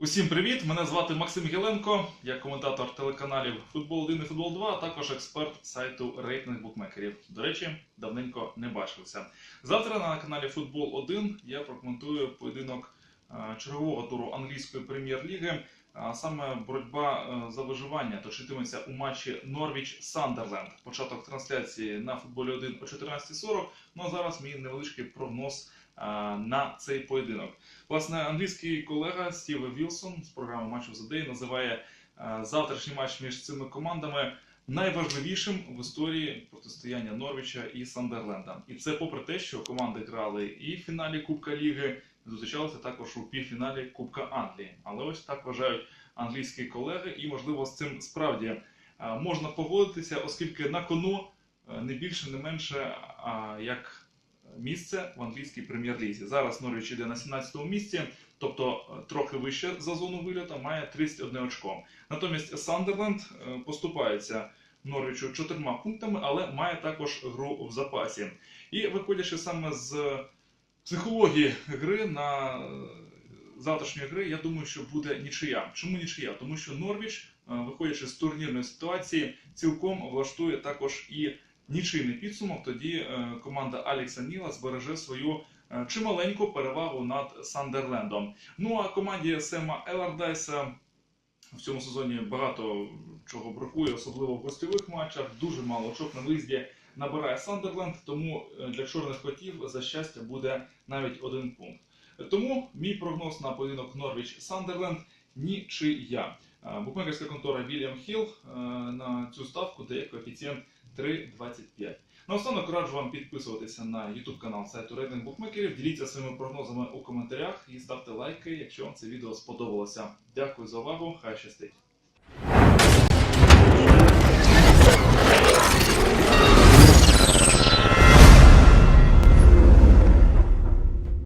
Усім привіт! Мене звати Максим Гіленко, я коментатор телеканалів Футбол 1 і Футбол 2, а також експерт сайту рейтинг букмекерів. До речі, давненько не бачився. Завтра на каналі Футбол 1 я прокоментую поєдинок е, чергового туру англійської прем'єр-ліги. А саме боротьба е, за виживання точитиметься у матчі Норвіч Сандерленд. Початок трансляції на футболі 1 о 14.40. Ну а зараз мій невеличкий прогноз на цей поєдинок. Власне, англійський колега Стів Вілсон з програми Матч of the називає завтрашній матч між цими командами найважливішим в історії протистояння Норвіча і Сандерленда. І це попри те, що команди грали і в фіналі Кубка Ліги, зустрічалися також у півфіналі Кубка Англії. Але ось так вважають англійські колеги, і можливо з цим справді можна погодитися, оскільки на кону не більше, не менше як місце в англійській прем'єр-лізі. Зараз Норвіч іде на 17-му місці, тобто е, трохи вище за зону вильоту, має 31 очко. Натомість Сандерленд е, поступається Норвічу чотирма пунктами, але має також гру в запасі. І виходячи саме з психології гри на е, завтрашньої гри, я думаю, що буде нічия. Чому нічия? Тому що Норвіч, е, виходячи з турнірної ситуації, цілком влаштує також і нічийний підсумок. Тоді е, команда Алекса Ніла збереже свою е, чималеньку перевагу над Сандерлендом. Ну а команді Сема Елардайса в цьому сезоні багато чого бракує, особливо в гостьових матчах. Дуже мало очок на виїзді набирає Сандерленд, тому е, для чорних котів за щастя буде навіть один пункт. Тому мій прогноз на поєдинок Норвіч Сандерленд нічия. Букмекерська контора Вільям Хіл на цю ставку дає коефіцієнт 3,25. Наостанок раджу вам підписуватися на YouTube канал сайту Рейтинг Букмекерів. Діліться своїми прогнозами у коментарях і ставте лайки, якщо вам це відео сподобалося. Дякую за увагу. Хай щастить!